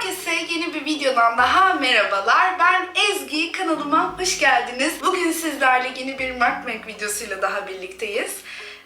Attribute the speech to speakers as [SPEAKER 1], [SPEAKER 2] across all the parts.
[SPEAKER 1] Herkese yeni bir videodan daha merhabalar. Ben Ezgi, kanalıma hoş geldiniz. Bugün sizlerle yeni bir mukbang videosuyla daha birlikteyiz.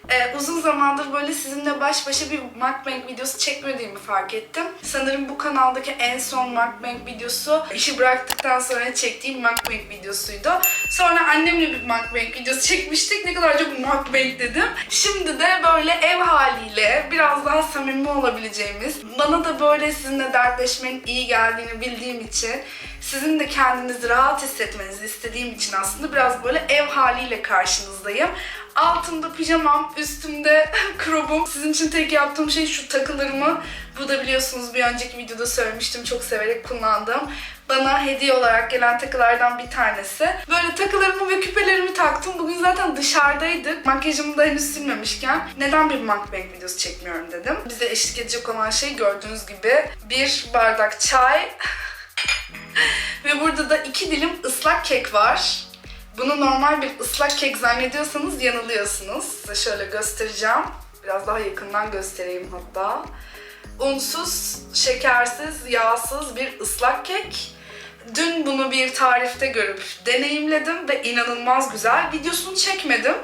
[SPEAKER 1] Ee, uzun zamandır böyle sizinle baş başa bir mukbang videosu çekmediğimi fark ettim. Sanırım bu kanaldaki en son mukbang videosu işi bıraktıktan sonra çektiğim mukbang videosuydu. Sonra annemle bir mukbang videosu çekmiştik. Ne kadar çok mukbang dedim. Şimdi de böyle ev haliyle biraz daha samimi olabileceğimiz, bana da böyle sizinle dertleşmenin iyi geldiğini bildiğim için sizin de kendinizi rahat hissetmenizi istediğim için aslında biraz böyle ev haliyle karşınızdayım. Altımda pijamam, üstümde crop'um. Sizin için tek yaptığım şey şu takılarımı. Bu da biliyorsunuz bir önceki videoda söylemiştim. Çok severek kullandığım. Bana hediye olarak gelen takılardan bir tanesi. Böyle takılarımı ve küpelerimi taktım. Bugün zaten dışarıdaydık. Makyajımı da henüz silmemişken neden bir mukbang videosu çekmiyorum dedim. Bize eşlik edecek olan şey gördüğünüz gibi bir bardak çay, ve burada da iki dilim ıslak kek var. Bunu normal bir ıslak kek zannediyorsanız yanılıyorsunuz. Size şöyle göstereceğim. Biraz daha yakından göstereyim hatta. Unsuz, şekersiz, yağsız bir ıslak kek. Dün bunu bir tarifte görüp deneyimledim ve inanılmaz güzel. Videosunu çekmedim.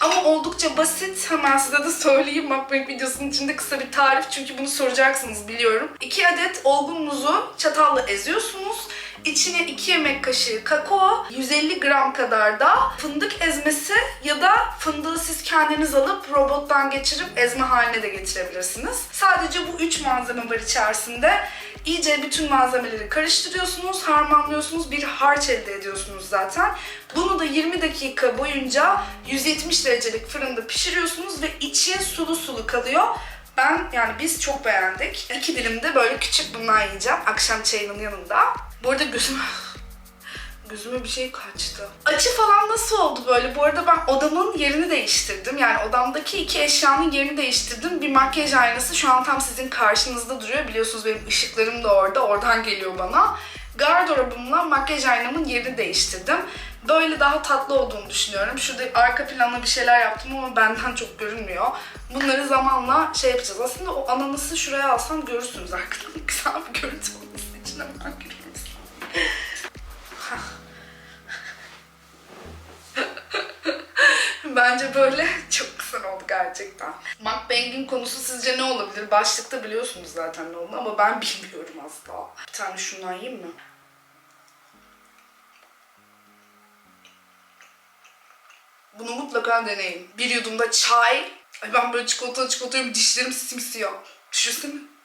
[SPEAKER 1] Ama oldukça basit. Hemen size de söyleyeyim mukbang videosunun içinde kısa bir tarif. Çünkü bunu soracaksınız biliyorum. 2 adet olgun muzu çatalla eziyorsunuz. İçine 2 yemek kaşığı kakao, 150 gram kadar da fındık ezmesi ya da fındığı siz kendiniz alıp robottan geçirip ezme haline de getirebilirsiniz. Sadece bu 3 malzeme var içerisinde. İyice bütün malzemeleri karıştırıyorsunuz, harmanlıyorsunuz, bir harç elde ediyorsunuz zaten. Bunu da 20 dakika boyunca 170 derecelik fırında pişiriyorsunuz ve içi sulu sulu kalıyor. Ben yani biz çok beğendik. İki dilim de böyle küçük bundan yiyeceğim akşam çayının yanında. Bu arada gözüme Gözüme bir şey kaçtı. Açı falan nasıl oldu böyle? Bu arada ben odamın yerini değiştirdim. Yani odamdaki iki eşyanın yerini değiştirdim. Bir makyaj aynası şu an tam sizin karşınızda duruyor. Biliyorsunuz benim ışıklarım da orada. Oradan geliyor bana. Gardırobumla makyaj aynamın yerini değiştirdim. Böyle daha tatlı olduğunu düşünüyorum. Şurada arka planla bir şeyler yaptım ama benden çok görünmüyor. Bunları zamanla şey yapacağız. Aslında o ananası şuraya alsam görürsünüz arkadan. Güzel bir görüntü olması için hemen görür müsün? Bence böyle çok güzel oldu gerçekten. Mukbang'in konusu sizce ne olabilir? Başlıkta biliyorsunuz zaten ne olduğunu ama ben bilmiyorum asla. Bir tane şundan yiyeyim mi? Bunu mutlaka deneyin. Bir yudumda çay. Ay ben böyle çikolata çikolata yiyorum dişlerim simsiyah. Düşünsene.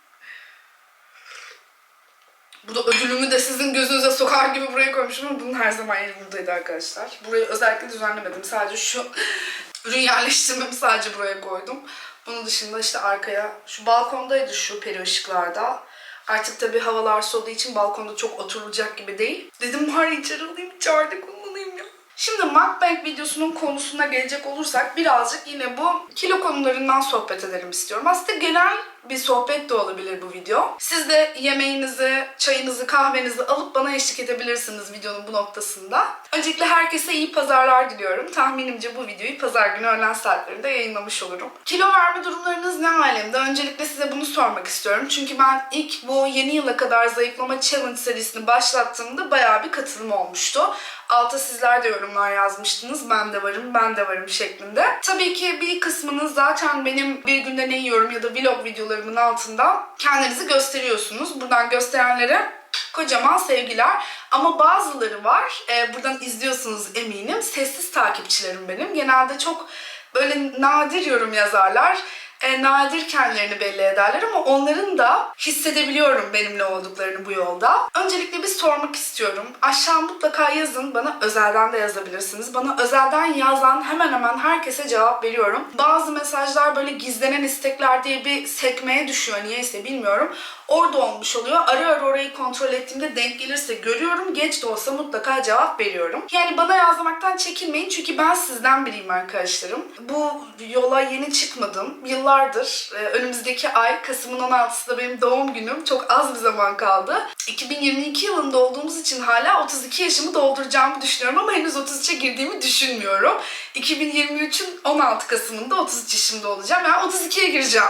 [SPEAKER 1] Bu da ödülümü de sizin gözünüze sokar gibi buraya koymuşum ama bunun her zaman yeri buradaydı arkadaşlar. Burayı özellikle düzenlemedim. Sadece şu ürün yerleştirmemi sadece buraya koydum. Bunun dışında işte arkaya şu balkondaydı şu peri ışıklarda. Artık tabii havalar soğuduğu için balkonda çok oturulacak gibi değil. Dedim bari içeri alayım içeride kullanayım ya. Şimdi mukbang videosunun konusuna gelecek olursak birazcık yine bu kilo konularından sohbet edelim istiyorum. Aslında genel bir sohbet de olabilir bu video. Siz de yemeğinizi, çayınızı, kahvenizi alıp bana eşlik edebilirsiniz videonun bu noktasında. Öncelikle herkese iyi pazarlar diliyorum. Tahminimce bu videoyu pazar günü öğlen saatlerinde yayınlamış olurum. Kilo verme durumlarınız ne alemde? Öncelikle size bunu sormak istiyorum. Çünkü ben ilk bu yeni yıla kadar zayıflama challenge serisini başlattığımda bayağı bir katılım olmuştu. Alta sizler de yorumlar yazmıştınız. Ben de varım, ben de varım şeklinde. Tabii ki bir kısmınız zaten benim bir günde ne yiyorum ya da vlog videolarımın altında kendinizi gösteriyorsunuz. Buradan gösterenlere kocaman sevgiler. Ama bazıları var. Ee, buradan izliyorsunuz eminim. Sessiz takipçilerim benim. Genelde çok böyle nadir yorum yazarlar e, nadir kendilerini belli ederler ama onların da hissedebiliyorum benimle olduklarını bu yolda. Öncelikle bir sormak istiyorum. Aşağı mutlaka yazın. Bana özelden de yazabilirsiniz. Bana özelden yazan hemen hemen herkese cevap veriyorum. Bazı mesajlar böyle gizlenen istekler diye bir sekmeye düşüyor niyeyse bilmiyorum. Orada olmuş oluyor. Ara ara orayı kontrol ettiğimde denk gelirse görüyorum. Geç de olsa mutlaka cevap veriyorum. Yani bana yazmaktan çekinmeyin çünkü ben sizden biriyim arkadaşlarım. Bu yola yeni çıkmadım. Yıllardır e, önümüzdeki ay Kasım'ın 16'sı da benim doğum günüm. Çok az bir zaman kaldı. 2022 yılında olduğumuz için hala 32 yaşımı dolduracağımı düşünüyorum ama henüz 33'e girdiğimi düşünmüyorum. 2023'ün 16 Kasım'ında 33 yaşımda olacağım. Yani 32'ye gireceğim.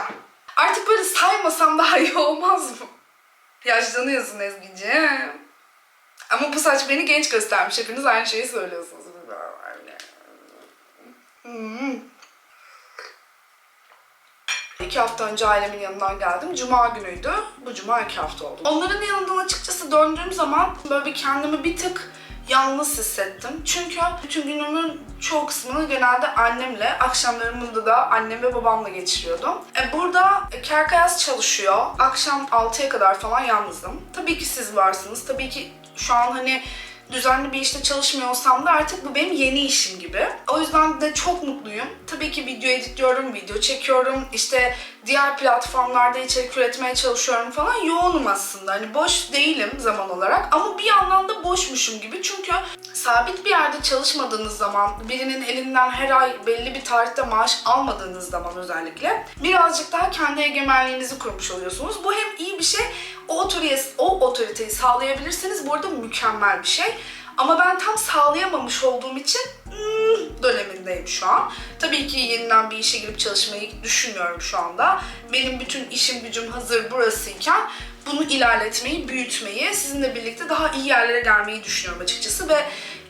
[SPEAKER 1] Artık böyle saymasam daha iyi olmaz mı? Yaşlanıyorsun Ezgi'ciğim. Ama bu saç beni genç göstermiş. Hepiniz aynı şeyi söylüyorsunuz. Hmm. İki hafta önce ailemin yanından geldim. Cuma günüydü. Bu cuma iki hafta oldu. Onların yanından açıkçası döndüğüm zaman böyle bir kendimi bir tık yalnız hissettim. Çünkü bütün günümün çoğu kısmını genelde annemle, akşamlarımı da annem ve babamla geçiriyordum. E burada Kerkayaz çalışıyor. Akşam 6'ya kadar falan yalnızdım. Tabii ki siz varsınız. Tabii ki şu an hani düzenli bir işte çalışmıyor olsam da artık bu benim yeni işim gibi. O yüzden de çok mutluyum. Tabii ki video editliyorum, video çekiyorum. İşte diğer platformlarda içerik üretmeye çalışıyorum falan. Yoğunum aslında. Hani boş değilim zaman olarak. Ama bir yandan da boşmuşum gibi. Çünkü sabit bir yerde çalışmadığınız zaman, birinin elinden her ay belli bir tarihte maaş almadığınız zaman özellikle birazcık daha kendi egemenliğinizi kurmuş oluyorsunuz. Bu hem iyi bir şey, o otoriteyi, o otoriteyi sağlayabilirseniz bu arada mükemmel bir şey. Ama ben tam sağlayamamış olduğum için hmm, dönemindeyim şu an. Tabii ki yeniden bir işe girip çalışmayı düşünmüyorum şu anda. Benim bütün işim gücüm hazır burasıyken bunu ilerletmeyi, büyütmeyi, sizinle birlikte daha iyi yerlere gelmeyi düşünüyorum açıkçası ve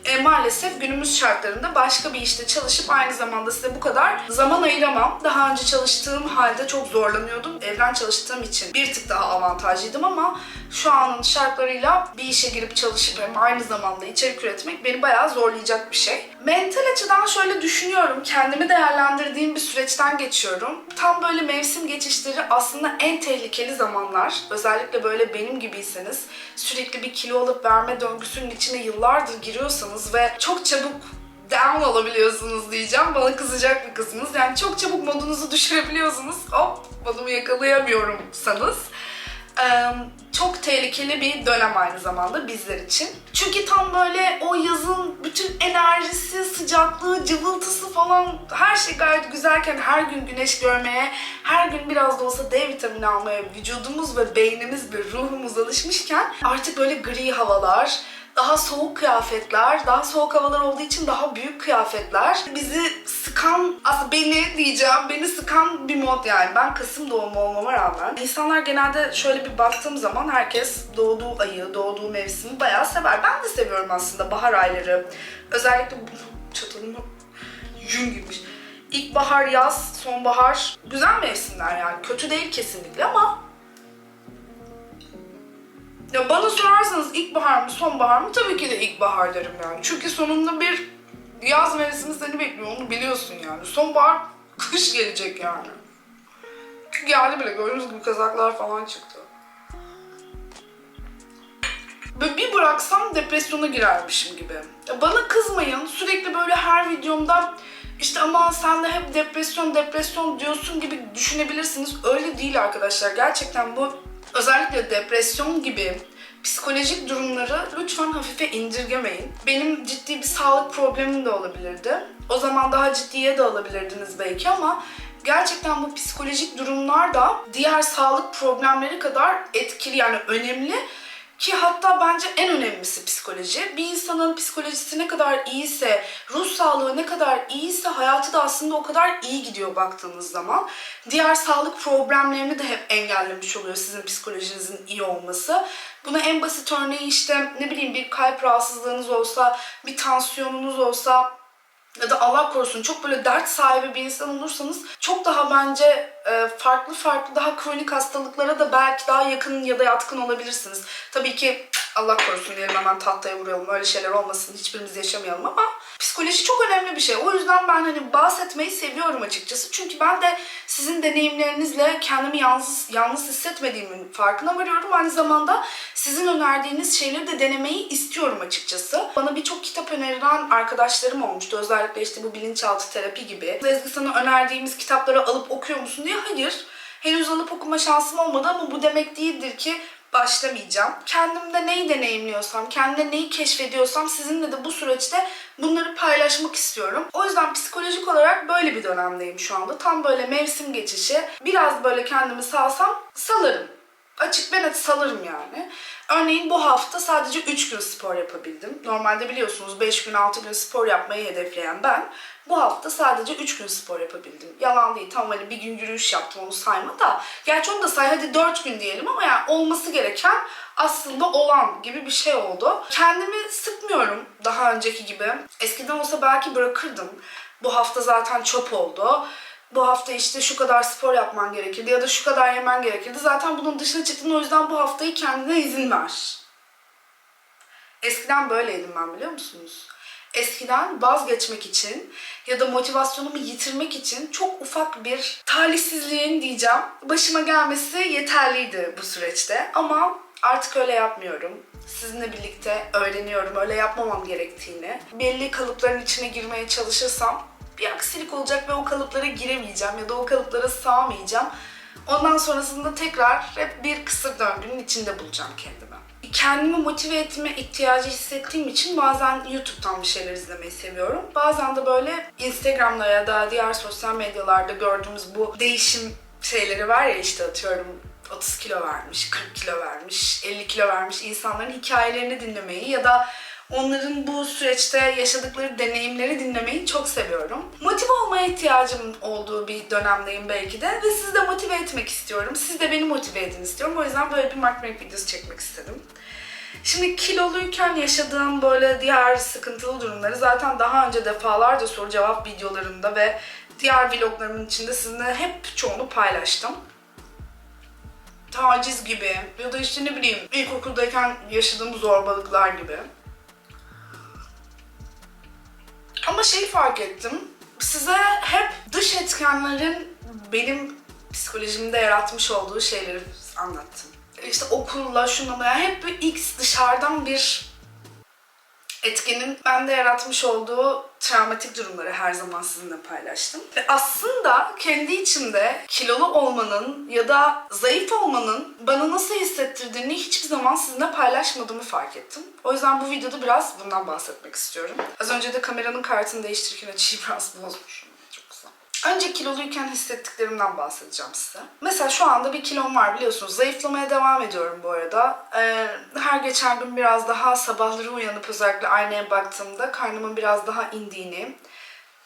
[SPEAKER 1] e, maalesef günümüz şartlarında başka bir işte çalışıp aynı zamanda size bu kadar zaman ayıramam. Daha önce çalıştığım halde çok zorlanıyordum. Evden çalıştığım için bir tık daha avantajlıydım ama şu anın şartlarıyla bir işe girip çalışıp hem aynı zamanda içerik üretmek beni bayağı zorlayacak bir şey. Mental açıdan şöyle düşünüyorum. Kendimi değerlendirdiğim bir süreçten geçiyorum. Tam böyle mevsim geçişleri aslında en tehlikeli zamanlar. Özellikle böyle benim gibiyseniz sürekli bir kilo alıp verme döngüsünün içine yıllardır giriyorsanız ve çok çabuk down olabiliyorsunuz diyeceğim. Bana kızacak bir kısmınız. Yani çok çabuk modunuzu düşürebiliyorsunuz. Hop modumu yakalayamıyorumsanız. Ee, çok tehlikeli bir dönem aynı zamanda bizler için. Çünkü tam böyle o yazın bütün enerjisi, sıcaklığı, cıvıltısı falan her şey gayet güzelken her gün güneş görmeye, her gün biraz da olsa D vitamini almaya vücudumuz ve beynimiz ve ruhumuz alışmışken artık böyle gri havalar, daha soğuk kıyafetler, daha soğuk havalar olduğu için daha büyük kıyafetler. Bizi sıkan, aslında beni diyeceğim, beni sıkan bir mod yani. Ben Kasım doğumlu olmama rağmen. İnsanlar genelde şöyle bir baktığım zaman herkes doğduğu ayı, doğduğu mevsimi bayağı sever. Ben de seviyorum aslında bahar ayları. Özellikle çatalımı yün gibiymiş. İlkbahar, yaz, sonbahar güzel mevsimler yani. Kötü değil kesinlikle ama ya bana sorarsanız ilkbahar mı sonbahar mı tabii ki de ilkbahar derim yani. Çünkü sonunda bir yaz mevsimi seni bekliyor onu biliyorsun yani. Sonbahar kış gelecek yani. Ki geldi bile gördüğünüz gibi kazaklar falan çıktı. Böyle bir bıraksam depresyona girermişim gibi. Ya bana kızmayın sürekli böyle her videomda işte aman sen de hep depresyon depresyon diyorsun gibi düşünebilirsiniz. Öyle değil arkadaşlar. Gerçekten bu özellikle depresyon gibi psikolojik durumları lütfen hafife indirgemeyin. Benim ciddi bir sağlık problemim de olabilirdi. O zaman daha ciddiye de alabilirdiniz belki ama gerçekten bu psikolojik durumlar da diğer sağlık problemleri kadar etkili yani önemli ki hatta bence en önemlisi psikoloji. Bir insanın psikolojisi ne kadar iyiyse, ruh sağlığı ne kadar iyiyse hayatı da aslında o kadar iyi gidiyor baktığınız zaman. Diğer sağlık problemlerini de hep engellemiş oluyor sizin psikolojinizin iyi olması. Buna en basit örneği işte ne bileyim bir kalp rahatsızlığınız olsa, bir tansiyonunuz olsa ya da Allah korusun çok böyle dert sahibi bir insan olursanız çok daha bence e, farklı farklı daha kronik hastalıklara da belki daha yakın ya da yatkın olabilirsiniz. Tabii ki Allah korusun diyelim hemen tahtaya vuralım öyle şeyler olmasın hiçbirimiz yaşamayalım ama psikoloji çok önemli bir şey. O yüzden ben hani bahsetmeyi seviyorum açıkçası. Çünkü ben de sizin deneyimlerinizle kendimi yalnız, yalnız hissetmediğimin farkına varıyorum. Aynı zamanda sizin önerdiğiniz şeyleri de denemeyi istiyorum açıkçası. Bana birçok kitap önerilen arkadaşlarım olmuştu. Özellikle işte bu bilinçaltı terapi gibi. Ezgi sana önerdiğimiz kitapları alıp okuyor musun diye. Hayır. Henüz alıp okuma şansım olmadı ama bu demek değildir ki başlamayacağım. Kendimde neyi deneyimliyorsam, kendimde neyi keşfediyorsam sizinle de bu süreçte bunları paylaşmak istiyorum. O yüzden psikolojik olarak böyle bir dönemdeyim şu anda. Tam böyle mevsim geçişi. Biraz böyle kendimi salsam salarım. Açık ben net salarım yani. Örneğin bu hafta sadece 3 gün spor yapabildim. Normalde biliyorsunuz 5 gün 6 gün spor yapmayı hedefleyen ben bu hafta sadece 3 gün spor yapabildim. Yalan değil tamam hani bir gün yürüyüş yaptım onu sayma da. Gerçi onu da say hadi 4 gün diyelim ama yani olması gereken aslında olan gibi bir şey oldu. Kendimi sıkmıyorum daha önceki gibi. Eskiden olsa belki bırakırdım. Bu hafta zaten çöp oldu bu hafta işte şu kadar spor yapman gerekirdi ya da şu kadar yemen gerekirdi. Zaten bunun dışına çıktın o yüzden bu haftayı kendine izin ver. Eskiden böyleydim ben biliyor musunuz? Eskiden vazgeçmek için ya da motivasyonumu yitirmek için çok ufak bir talihsizliğin diyeceğim başıma gelmesi yeterliydi bu süreçte. Ama artık öyle yapmıyorum. Sizinle birlikte öğreniyorum öyle yapmamam gerektiğini. Belli kalıpların içine girmeye çalışırsam bir aksilik olacak ve o kalıplara giremeyeceğim ya da o kalıplara sığamayacağım. Ondan sonrasında tekrar hep bir kısır döngünün içinde bulacağım kendimi. Kendimi motive etme ihtiyacı hissettiğim için bazen YouTube'dan bir şeyler izlemeyi seviyorum. Bazen de böyle Instagram'da ya da diğer sosyal medyalarda gördüğümüz bu değişim şeyleri var ya işte atıyorum 30 kilo vermiş, 40 kilo vermiş, 50 kilo vermiş insanların hikayelerini dinlemeyi ya da onların bu süreçte yaşadıkları deneyimleri dinlemeyi çok seviyorum. Motive olmaya ihtiyacım olduğu bir dönemdeyim belki de ve sizi de motive etmek istiyorum. Siz de beni motive edin istiyorum. O yüzden böyle bir marketing videosu çekmek istedim. Şimdi kiloluyken yaşadığım böyle diğer sıkıntılı durumları zaten daha önce defalarca soru cevap videolarımda ve diğer vloglarımın içinde sizinle hep çoğunu paylaştım taciz gibi ya da işte ne bileyim ilkokuldayken yaşadığım zorbalıklar gibi. Ama şeyi fark ettim. Size hep dış etkenlerin benim psikolojimde yaratmış olduğu şeyleri anlattım. İşte okulla, yani hep bir X dışarıdan bir etkenin bende yaratmış olduğu travmatik durumları her zaman sizinle paylaştım. Ve aslında kendi içimde kilolu olmanın ya da zayıf olmanın bana nasıl hissettirdiğini hiçbir zaman sizinle paylaşmadığımı fark ettim. O yüzden bu videoda biraz bundan bahsetmek istiyorum. Az önce de kameranın kartını değiştirirken açıyı biraz bozmuşum. Önce kiloluyken hissettiklerimden bahsedeceğim size. Mesela şu anda bir kilom var biliyorsunuz. Zayıflamaya devam ediyorum bu arada. Ee, her geçen gün biraz daha sabahları uyanıp özellikle aynaya baktığımda karnımın biraz daha indiğini,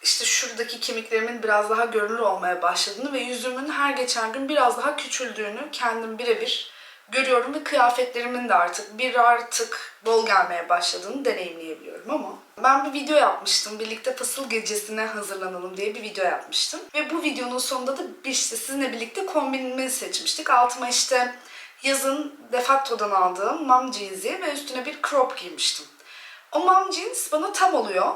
[SPEAKER 1] işte şuradaki kemiklerimin biraz daha görünür olmaya başladığını ve yüzümün her geçen gün biraz daha küçüldüğünü kendim birebir görüyorum ve kıyafetlerimin de artık bir artık bol gelmeye başladığını deneyimleyebiliyorum ama ben bir video yapmıştım. Birlikte fasıl gecesine hazırlanalım diye bir video yapmıştım. Ve bu videonun sonunda da bir işte sizinle birlikte kombinimi seçmiştik. Altıma işte yazın Defacto'dan aldığım mom jeans'i ve üstüne bir crop giymiştim. O mom jeans bana tam oluyor.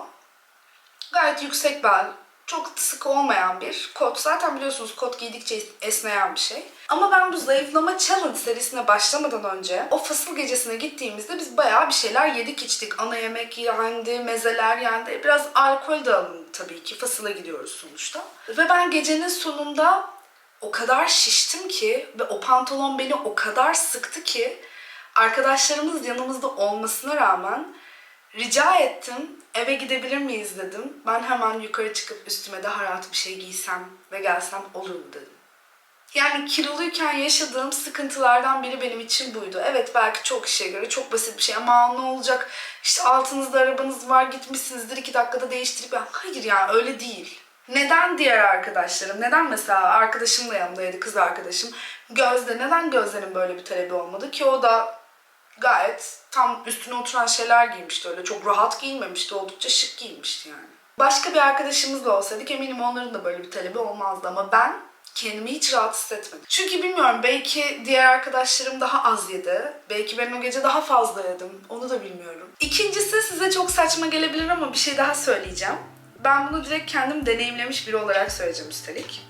[SPEAKER 1] Gayet yüksek bel, çok sık olmayan bir kot. Zaten biliyorsunuz kot giydikçe esneyen bir şey. Ama ben bu zayıflama challenge serisine başlamadan önce o fasıl gecesine gittiğimizde biz bayağı bir şeyler yedik içtik. Ana yemek yendi, mezeler yendi. Biraz alkol de alındı tabii ki. Fasıla gidiyoruz sonuçta. Ve ben gecenin sonunda o kadar şiştim ki ve o pantolon beni o kadar sıktı ki arkadaşlarımız yanımızda olmasına rağmen Rica ettim, eve gidebilir miyiz dedim. Ben hemen yukarı çıkıp üstüme daha rahat bir şey giysem ve gelsem olur mu dedim. Yani kiloluyken yaşadığım sıkıntılardan biri benim için buydu. Evet belki çok kişiye göre çok basit bir şey ama ne olacak işte altınızda arabanız var gitmişsinizdir iki dakikada değiştirip ya hayır yani öyle değil. Neden diğer arkadaşlarım, neden mesela arkadaşım da yanımdaydı kız arkadaşım Gözde, neden Gözde'nin böyle bir talebi olmadı ki o da gayet tam üstüne oturan şeyler giymişti öyle. Çok rahat giyinmemişti. Oldukça şık giyinmişti yani. Başka bir arkadaşımız da olsaydık eminim onların da böyle bir talebi olmazdı ama ben kendimi hiç rahat hissetmedim. Çünkü bilmiyorum belki diğer arkadaşlarım daha az yedi. Belki ben o gece daha fazla yedim. Onu da bilmiyorum. İkincisi size çok saçma gelebilir ama bir şey daha söyleyeceğim. Ben bunu direkt kendim deneyimlemiş biri olarak söyleyeceğim üstelik.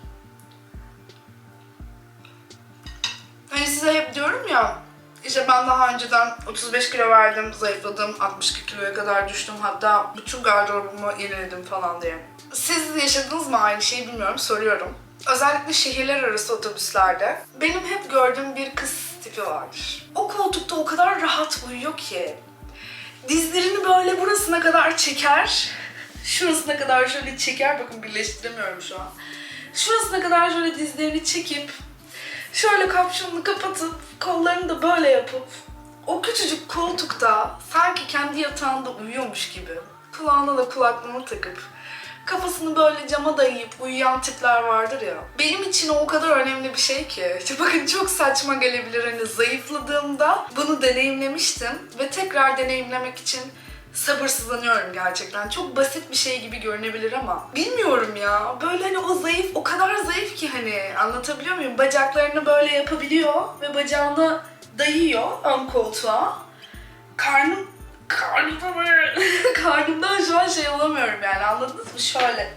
[SPEAKER 1] Hani size hep diyorum ya işte ben daha önceden 35 kilo verdim, zayıfladım, 62 kiloya kadar düştüm. Hatta bütün gardırobumu yeniledim falan diye. Siz yaşadınız mı aynı şeyi bilmiyorum, soruyorum. Özellikle şehirler arası otobüslerde benim hep gördüğüm bir kız tipi vardır. O koltukta o kadar rahat uyuyor ki. Dizlerini böyle burasına kadar çeker. Şurasına kadar şöyle çeker. Bakın birleştiremiyorum şu an. Şurasına kadar şöyle dizlerini çekip Şöyle kapşonunu kapatıp kollarını da böyle yapıp o küçücük koltukta sanki kendi yatağında uyuyormuş gibi kulağına da kulaklığını takıp kafasını böyle cama dayayıp uyuyan tipler vardır ya. Benim için o kadar önemli bir şey ki. İşte bakın çok saçma gelebilir hani zayıfladığımda bunu deneyimlemiştim ve tekrar deneyimlemek için sabırsızlanıyorum gerçekten. Çok basit bir şey gibi görünebilir ama bilmiyorum ya. Böyle hani o zayıf, o kadar zayıf ki hani anlatabiliyor muyum? Bacaklarını böyle yapabiliyor ve bacağını dayıyor ön koltuğa. Karnım karnımda karnımdan şu an şey olamıyorum yani anladınız mı? Şöyle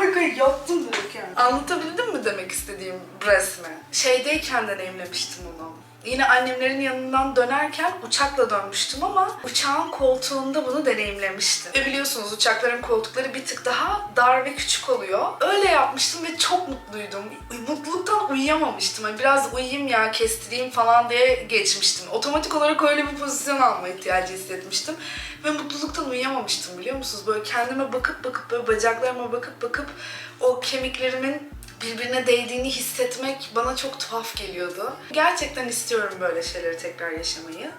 [SPEAKER 1] arkaya, yattım direkt yani. Anlatabildim mi demek istediğim resmi? Şeydeyken deneyimlemiştim onu. Yine annemlerin yanından dönerken uçakla dönmüştüm ama uçağın koltuğunda bunu deneyimlemiştim. Ve biliyorsunuz uçakların koltukları bir tık daha dar ve küçük oluyor. Öyle yapmıştım ve çok mutluydum. Mutluluktan uyuyamamıştım. Hani biraz uyuyayım ya kestireyim falan diye geçmiştim. Otomatik olarak öyle bir pozisyon alma ihtiyacı hissetmiştim. Ve mutluluktan uyuyamamıştım biliyor musunuz? Böyle kendime bakıp bakıp böyle bacaklarıma bakıp bakıp o kemiklerimin birbirine değdiğini hissetmek bana çok tuhaf geliyordu. Gerçekten istiyorum böyle şeyleri tekrar yaşamayı.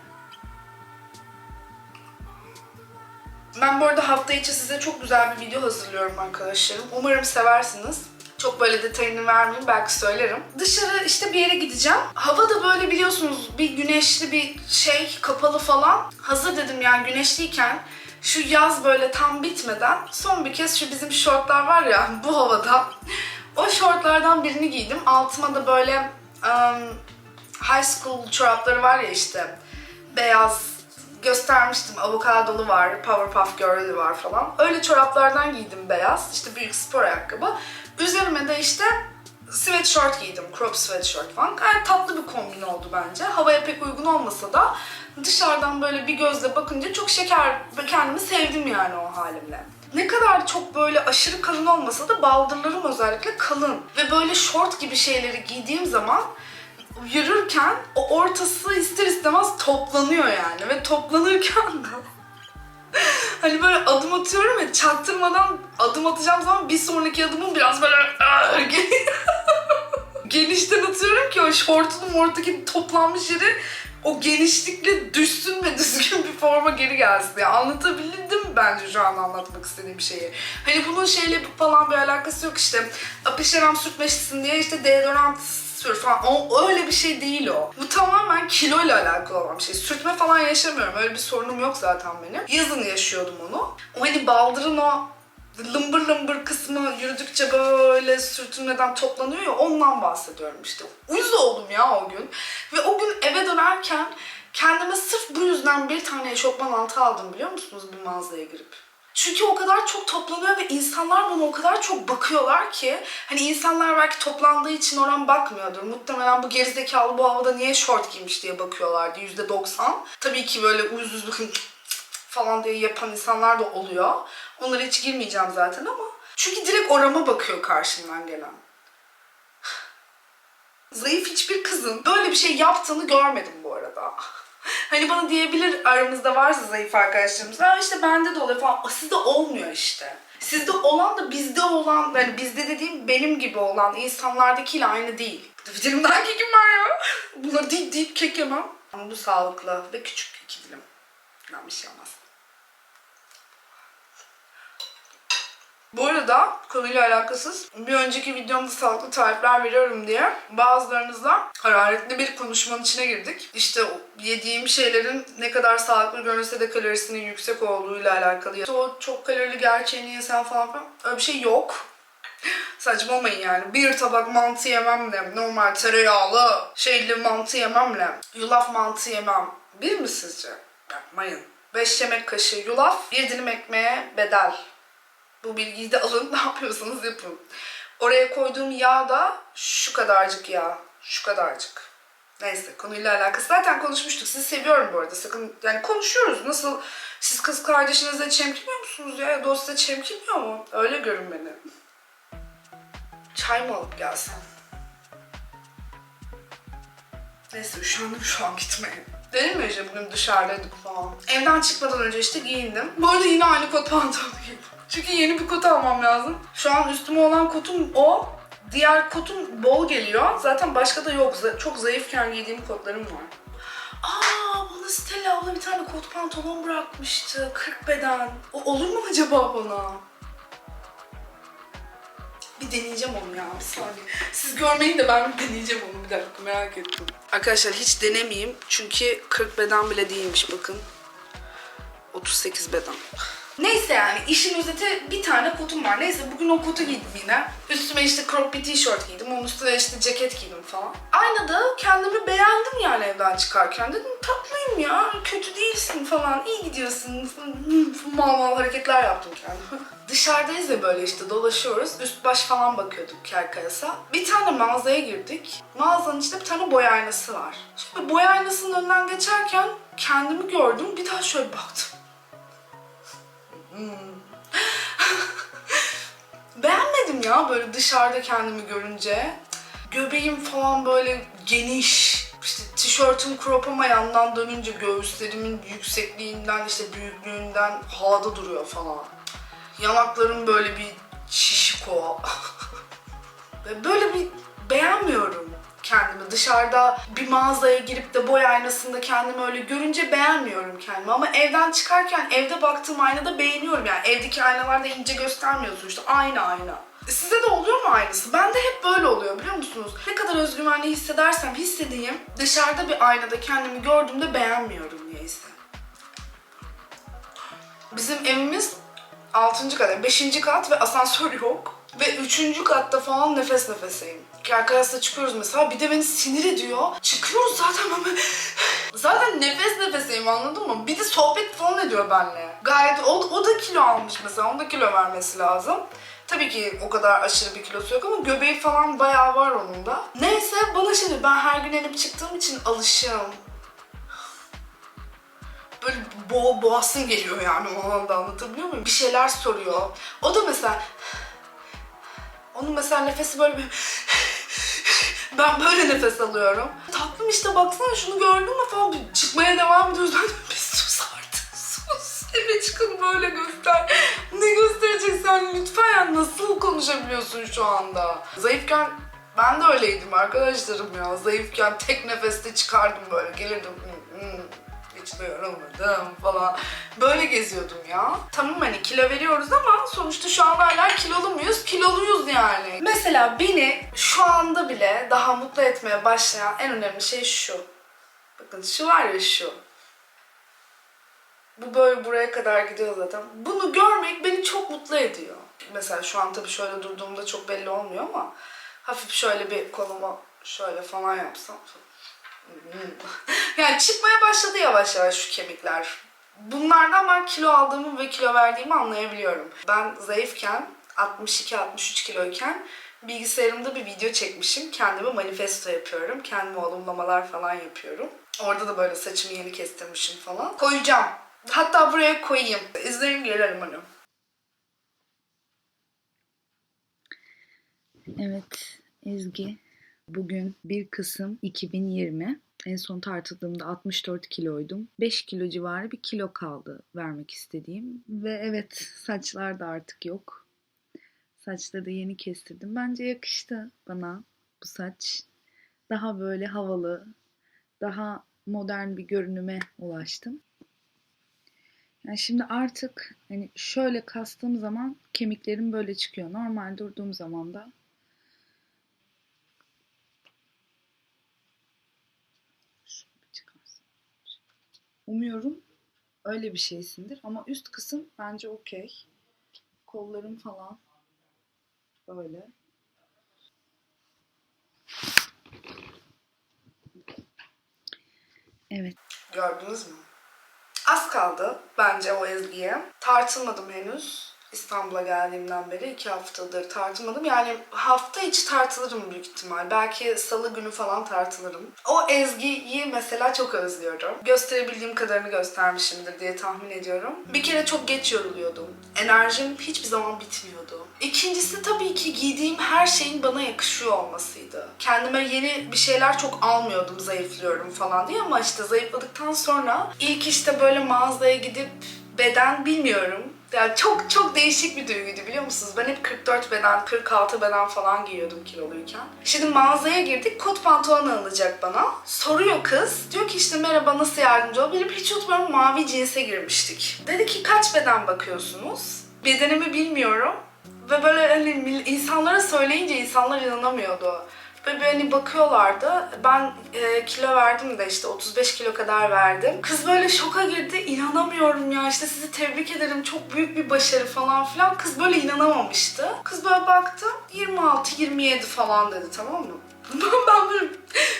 [SPEAKER 1] Ben bu arada hafta içi size çok güzel bir video hazırlıyorum arkadaşlarım. Umarım seversiniz. Çok böyle detayını vermeyeyim belki söylerim. Dışarı işte bir yere gideceğim. Hava da böyle biliyorsunuz bir güneşli bir şey kapalı falan. Hazır dedim yani güneşliyken şu yaz böyle tam bitmeden son bir kez şu bizim şortlar var ya bu havada. O şortlardan birini giydim. Altıma da böyle um, high school çorapları var ya işte beyaz göstermiştim. Avokadolu var, Powerpuff Girl'ü var falan. Öyle çoraplardan giydim beyaz. işte büyük spor ayakkabı. Üzerime de işte sweatshirt giydim. Crop sweatshirt falan. Gayet tatlı bir kombin oldu bence. Havaya pek uygun olmasa da dışarıdan böyle bir gözle bakınca çok şeker kendimi sevdim yani o halimle. Ne kadar çok böyle aşırı kalın olmasa da baldırlarım özellikle kalın. Ve böyle short gibi şeyleri giydiğim zaman yürürken o ortası ister istemez toplanıyor yani. Ve toplanırken de hani böyle adım atıyorum ya çaktırmadan adım atacağım zaman bir sonraki adımım biraz böyle genişten atıyorum ki o şortunun oradaki toplanmış yeri o genişlikle düşsün ve düzgün bir forma geri gelsin. Yani anlatabildim bence şu an anlatmak istediğim şeyi. Hani bunun şeyle falan bir alakası yok işte. Apişeram sürtmeşsin diye işte deodorant sür falan. O, öyle bir şey değil o. Bu tamamen kiloyla alakalı olan bir şey. Sürtme falan yaşamıyorum. Öyle bir sorunum yok zaten benim. Yazın yaşıyordum onu. O hani baldırın o lımbır lımbır kısmı yürüdükçe böyle sürtünmeden toplanıyor ya ondan bahsediyorum işte. Uyuz oldum ya o gün. Ve o gün eve dönerken kendime sırf bu yüzden bir tane eşofman altı aldım biliyor musunuz bir mağazaya girip. Çünkü o kadar çok toplanıyor ve insanlar bana o kadar çok bakıyorlar ki hani insanlar belki toplandığı için oran bakmıyordur. Muhtemelen bu gerizekalı bu havada niye şort giymiş diye bakıyorlardı yüzde doksan. Tabii ki böyle uyuz bakın falan diye yapan insanlar da oluyor. Onlara hiç girmeyeceğim zaten ama. Çünkü direkt orama bakıyor karşımdan gelen. Zayıf hiçbir kızın böyle bir şey yaptığını görmedim bu arada. Hani bana diyebilir aramızda varsa zayıf arkadaşlarımız. Ha işte bende de oluyor falan. Sizde olmuyor işte. Sizde olan da bizde olan, yani bizde dediğim benim gibi olan insanlardakiyle aynı değil. Dilimden kekim var ya. Bunları deyip deyip kek yemem. Ama bu sağlıklı ve küçük iki dilim. Ben bir şey olmaz. Bu arada konuyla alakasız bir önceki videomda sağlıklı tarifler veriyorum diye bazılarınızla hararetli bir konuşmanın içine girdik. İşte yediğim şeylerin ne kadar sağlıklı görünse de kalorisinin yüksek olduğuyla alakalı. İşte o çok kalorili gerçeğini yesen falan filan. Öyle bir şey yok. Saçmalamayın yani. Bir tabak mantı yememle, normal tereyağlı şeyli mantı yememle, yulaf mantı yemem. Bir mi sizce? Yapmayın. 5 yemek kaşığı yulaf, bir dilim ekmeğe bedel. Bu bilgiyi de alın ne yapıyorsanız yapın. Oraya koyduğum yağ da şu kadarcık yağ. Şu kadarcık. Neyse konuyla alakası. Zaten konuşmuştuk. Sizi seviyorum bu arada. Sakın yani konuşuyoruz. Nasıl siz kız kardeşinizle çemkiniyor musunuz ya? Ya dost da çemkinmiyor mu? Öyle görün beni. Çay mı alıp gelsen? Neyse üşendim şu an gitmeye. Dedim ya işte bugün dışarıdaydık falan. Evden çıkmadan önce işte giyindim. Bu arada yine aynı kot pantolonu giydim. Çünkü yeni bir kot almam lazım. Şu an üstüme olan kotum o. Diğer kotum bol geliyor. Zaten başka da yok. Çok zayıfken giydiğim kotlarım var. Aa Stella abla bir tane kot pantolon bırakmıştı. 40 beden. O olur mu acaba bana? Bir deneyeceğim onu ya bir saniye. Siz görmeyin de ben bir deneyeceğim onu bir dakika merak ettim. Arkadaşlar hiç denemeyeyim çünkü 40 beden bile değilmiş bakın. 38 beden. Neyse yani işin özeti bir tane kotum var. Neyse bugün o kotu giydim yine. Üstüme işte crop bir tişört giydim. Onun üstüne işte ceket giydim falan. Aynada kendimi beğendim yani evden çıkarken. Dedim tatlıyım ya. Kötü değilsin falan. iyi gidiyorsun. Mal mal hareketler yaptım kendime. Dışarıdayız ya böyle işte dolaşıyoruz. Üst baş falan bakıyorduk Kerkayas'a. Bir tane mağazaya girdik. Mağazanın içinde bir tane boy aynası var. Şimdi boy aynasının önünden geçerken kendimi gördüm. Bir daha şöyle baktım. Beğenmedim ya böyle dışarıda kendimi görünce. Göbeğim falan böyle geniş. İşte tişörtüm crop ama yandan dönünce göğüslerimin yüksekliğinden işte büyüklüğünden havada duruyor falan. Yanaklarım böyle bir şişko. Ve böyle bir beğenmiyorum kendimi. Dışarıda bir mağazaya girip de boy aynasında kendimi öyle görünce beğenmiyorum kendimi. Ama evden çıkarken evde baktığım aynada beğeniyorum. Yani evdeki aynalarda ince göstermiyor sonuçta. Aynı ayna. Size de oluyor mu aynısı? Bende hep böyle oluyor biliyor musunuz? Ne kadar özgüvenli hissedersem hissedeyim dışarıda bir aynada kendimi gördüğümde beğenmiyorum niyeyse. Bizim evimiz 6. kat, 5. kat ve asansör yok. Ve 3. katta falan nefes nefeseyim. Arkadaşlar çıkıyoruz mesela bir de beni sinir ediyor. Çıkıyoruz zaten ben Zaten nefes nefeseyim anladın mı? Bir de sohbet falan ediyor benimle. Gayet o, o da kilo almış mesela. Onun da kilo vermesi lazım. Tabii ki o kadar aşırı bir kilosu yok ama göbeği falan bayağı var onun da. Neyse bana şimdi ben her gün inip çıktığım için alışığım böyle bo boğazım geliyor yani o anda anlatabiliyor muyum? Bir şeyler soruyor. O da mesela onun mesela nefesi böyle bir ben böyle nefes alıyorum. Tatlım işte baksana şunu gördün mü falan çıkmaya devam ediyoruz. Ben bir sus artık sus. Eve çıkın böyle göster. Ne göstereceksen lütfen nasıl konuşabiliyorsun şu anda? Zayıfken ben de öyleydim arkadaşlarım ya. Zayıfken tek nefeste çıkardım böyle gelirdim. "Hı, hı." hiç doyuramadım falan. Böyle geziyordum ya. Tamam hani kilo veriyoruz ama sonuçta şu an hala kilolu muyuz? Kiloluyuz yani. Mesela beni şu anda bile daha mutlu etmeye başlayan en önemli şey şu. Bakın şu var ya şu. Bu böyle buraya kadar gidiyor zaten. Bunu görmek beni çok mutlu ediyor. Mesela şu an tabii şöyle durduğumda çok belli olmuyor ama hafif şöyle bir kolumu şöyle falan yapsam. yani çıkmaya başladı yavaş yavaş şu kemikler. Bunlardan ben kilo aldığımı ve kilo verdiğimi anlayabiliyorum. Ben zayıfken 62-63 kiloyken bilgisayarımda bir video çekmişim. Kendime manifesto yapıyorum. Kendime olumlamalar falan yapıyorum. Orada da böyle saçımı yeni kestirmişim falan. Koyacağım. Hatta buraya koyayım. İzleyin gelirim hani.
[SPEAKER 2] Evet Ezgi. Bugün 1 Kasım 2020. En son tartıldığımda 64 kiloydum. 5 kilo civarı bir kilo kaldı vermek istediğim. Ve evet saçlar da artık yok. Saçları da yeni kestirdim. Bence yakıştı bana bu saç. Daha böyle havalı, daha modern bir görünüme ulaştım. Yani şimdi artık hani şöyle kastığım zaman kemiklerim böyle çıkıyor. Normal durduğum zaman da. Umuyorum öyle bir şeysindir ama üst kısım bence okey. Kollarım falan böyle. Evet.
[SPEAKER 1] Gördünüz mü? Az kaldı bence o ezgiye. Tartılmadım henüz. İstanbul'a geldiğimden beri iki haftadır tartılmadım. Yani hafta içi tartılırım büyük ihtimal. Belki salı günü falan tartılırım. O ezgiyi mesela çok özlüyorum. Gösterebildiğim kadarını göstermişimdir diye tahmin ediyorum. Bir kere çok geç yoruluyordum. Enerjim hiçbir zaman bitmiyordu. İkincisi tabii ki giydiğim her şeyin bana yakışıyor olmasıydı. Kendime yeni bir şeyler çok almıyordum zayıflıyorum falan diye ama işte zayıfladıktan sonra ilk işte böyle mağazaya gidip beden bilmiyorum. Yani çok çok değişik bir duyguydu biliyor musunuz? Ben hep 44 beden, 46 beden falan giyiyordum kiloluyken. Şimdi mağazaya girdik, kot pantolon alınacak bana. Soruyor kız, diyor ki işte merhaba nasıl yardımcı ol? Benim hiç unutmuyorum mavi cinse girmiştik. Dedi ki kaç beden bakıyorsunuz? Bedenimi bilmiyorum. Ve böyle hani insanlara söyleyince insanlar inanamıyordu. Ve böyle hani bakıyorlardı. Ben e, kilo verdim de işte 35 kilo kadar verdim. Kız böyle şoka girdi. İnanamıyorum ya işte sizi tebrik ederim. Çok büyük bir başarı falan filan. Kız böyle inanamamıştı. Kız böyle baktı. 26-27 falan dedi tamam mı? ben böyle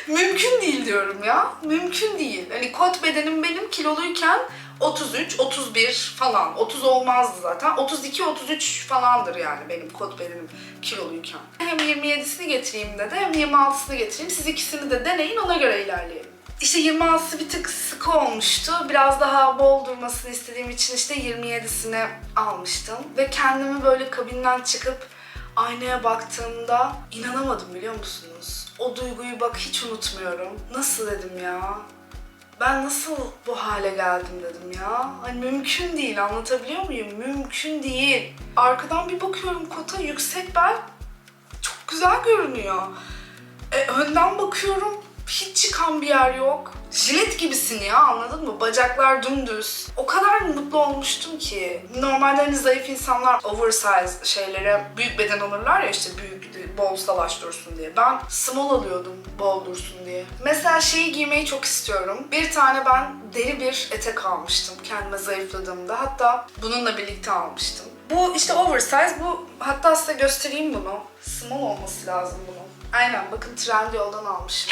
[SPEAKER 1] mümkün değil diyorum ya. Mümkün değil. Hani kot bedenim benim kiloluyken 33, 31 falan. 30 olmazdı zaten. 32, 33 falandır yani benim kot bedenim kiloluyken. Hem 27'sini getireyim dedi hem 26'sını getireyim. Siz ikisini de deneyin ona göre ilerleyelim. İşte 26'sı bir tık sıkı olmuştu. Biraz daha bol durmasını istediğim için işte 27'sini almıştım. Ve kendimi böyle kabinden çıkıp aynaya baktığımda inanamadım biliyor musunuz? O duyguyu bak hiç unutmuyorum. Nasıl dedim ya? Ben nasıl bu hale geldim dedim ya. Hani mümkün değil anlatabiliyor muyum? Mümkün değil. Arkadan bir bakıyorum kota yüksek bel çok güzel görünüyor. E, önden bakıyorum hiç çıkan bir yer yok. Jilet gibisin ya anladın mı? Bacaklar dümdüz. O kadar mutlu olmuştum ki. Normalde hani zayıf insanlar oversize şeylere büyük beden alırlar ya işte büyük bol salaş dursun diye. Ben small alıyordum bol dursun diye. Mesela şeyi giymeyi çok istiyorum. Bir tane ben deri bir etek almıştım kendime zayıfladığımda. Hatta bununla birlikte almıştım. Bu işte oversize. Bu hatta size göstereyim bunu. Small olması lazım bunun. Aynen bakın Trendyol'dan almışım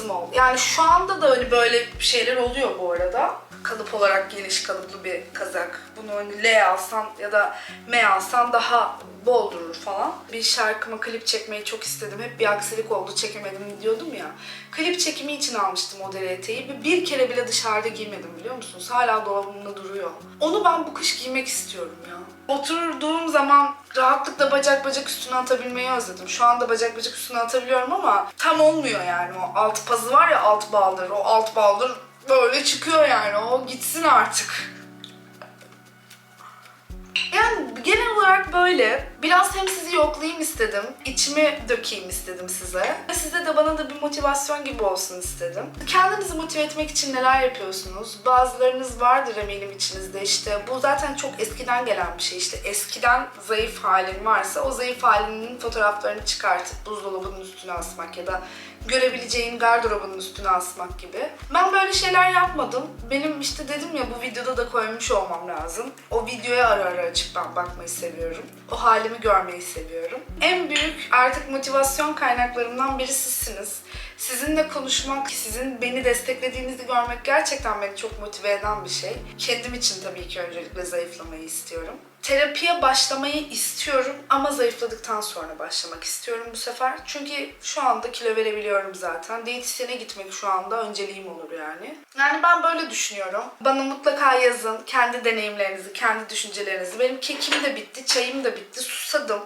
[SPEAKER 1] small. Yani şu anda da hani böyle şeyler oluyor bu arada. Kalıp olarak geniş kalıplı bir kazak. Bunu hani L alsan ya da M alsan daha bol durur falan. Bir şarkıma klip çekmeyi çok istedim. Hep bir aksilik oldu çekemedim diyordum ya. Klip çekimi için almıştım o deri eteği ve bir kere bile dışarıda giymedim biliyor musunuz? Hala dolabımda duruyor. Onu ben bu kış giymek istiyorum ya. Oturduğum zaman rahatlıkla bacak bacak üstüne atabilmeyi özledim. Şu anda bacak bacak üstüne atabiliyorum ama tam olmuyor yani. O alt pazı var ya alt baldır. O alt baldır böyle çıkıyor yani. O gitsin artık. Yani genel olarak böyle. Biraz hem sizi yoklayayım istedim. içimi dökeyim istedim size. Ve size de bana da bir motivasyon gibi olsun istedim. Kendinizi motive etmek için neler yapıyorsunuz? Bazılarınız vardır eminim içinizde işte. Bu zaten çok eskiden gelen bir şey. İşte eskiden zayıf halin varsa o zayıf halinin fotoğraflarını çıkartıp buzdolabının üstüne asmak ya da görebileceğin gardırobunun üstüne asmak gibi. Ben böyle şeyler yapmadım. Benim işte dedim ya bu videoda da koymuş olmam lazım. O videoya ara ara açıp ben bakmayı seviyorum. O halimi görmeyi seviyorum. En büyük artık motivasyon kaynaklarımdan biri sizsiniz. Sizinle konuşmak, sizin beni desteklediğinizi görmek gerçekten beni çok motive eden bir şey. Kendim için tabii ki öncelikle zayıflamayı istiyorum. Terapiye başlamayı istiyorum ama zayıfladıktan sonra başlamak istiyorum bu sefer. Çünkü şu anda kilo verebiliyorum zaten. Diyetisyene gitmek şu anda önceliğim olur yani. Yani ben böyle düşünüyorum. Bana mutlaka yazın kendi deneyimlerinizi, kendi düşüncelerinizi. Benim kekim de bitti, çayım da bitti, susadım.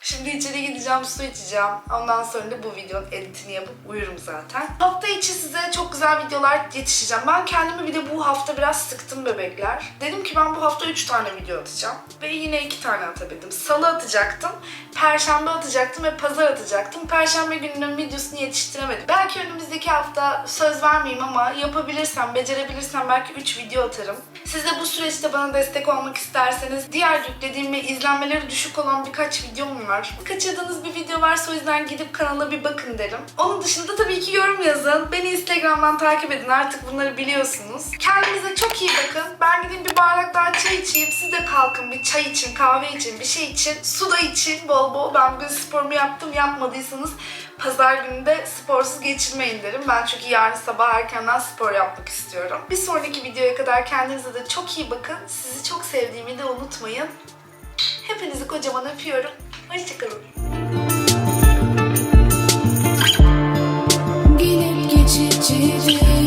[SPEAKER 1] Şimdi içeri gideceğim, su içeceğim. Ondan sonra da bu videonun editini yapıp uyurum zaten. Hafta içi size çok güzel videolar yetişeceğim. Ben kendimi bir de bu hafta biraz sıktım bebekler. Dedim ki ben bu hafta 3 tane video atacağım. Ve yine 2 tane atabildim. Salı atacaktım, Perşembe atacaktım ve Pazar atacaktım. Perşembe gününün videosunu yetiştiremedim. Belki önümüzdeki hafta söz vermeyeyim ama yapabilirsem, becerebilirsem belki 3 video atarım. Siz de bu süreçte bana destek olmak isterseniz diğer yüklediğim ve izlenmeleri düşük olan birkaç videom var. Kaçırdığınız bir video varsa o yüzden gidip kanala bir bakın derim. Onun dışında tabii ki yorum yazın. Beni Instagram'dan takip edin artık bunları biliyorsunuz. Kendinize çok iyi bakın. Ben gideyim bir bardak daha çay içeyim. Siz de kalkın bir çay için, kahve için, bir şey için, su da için bol bol. Ben bugün sporumu yaptım. Yapmadıysanız pazar günü de sporsuz geçirmeyin derim. Ben çünkü yarın sabah erkenden spor yapmak istiyorum. Bir sonraki videoya kadar kendinize de çok iyi bakın. Sizi çok sevdiğimi de unutmayın. Hepinizi kocaman öpüyorum. Hoşçakalın. Gelip geçicidir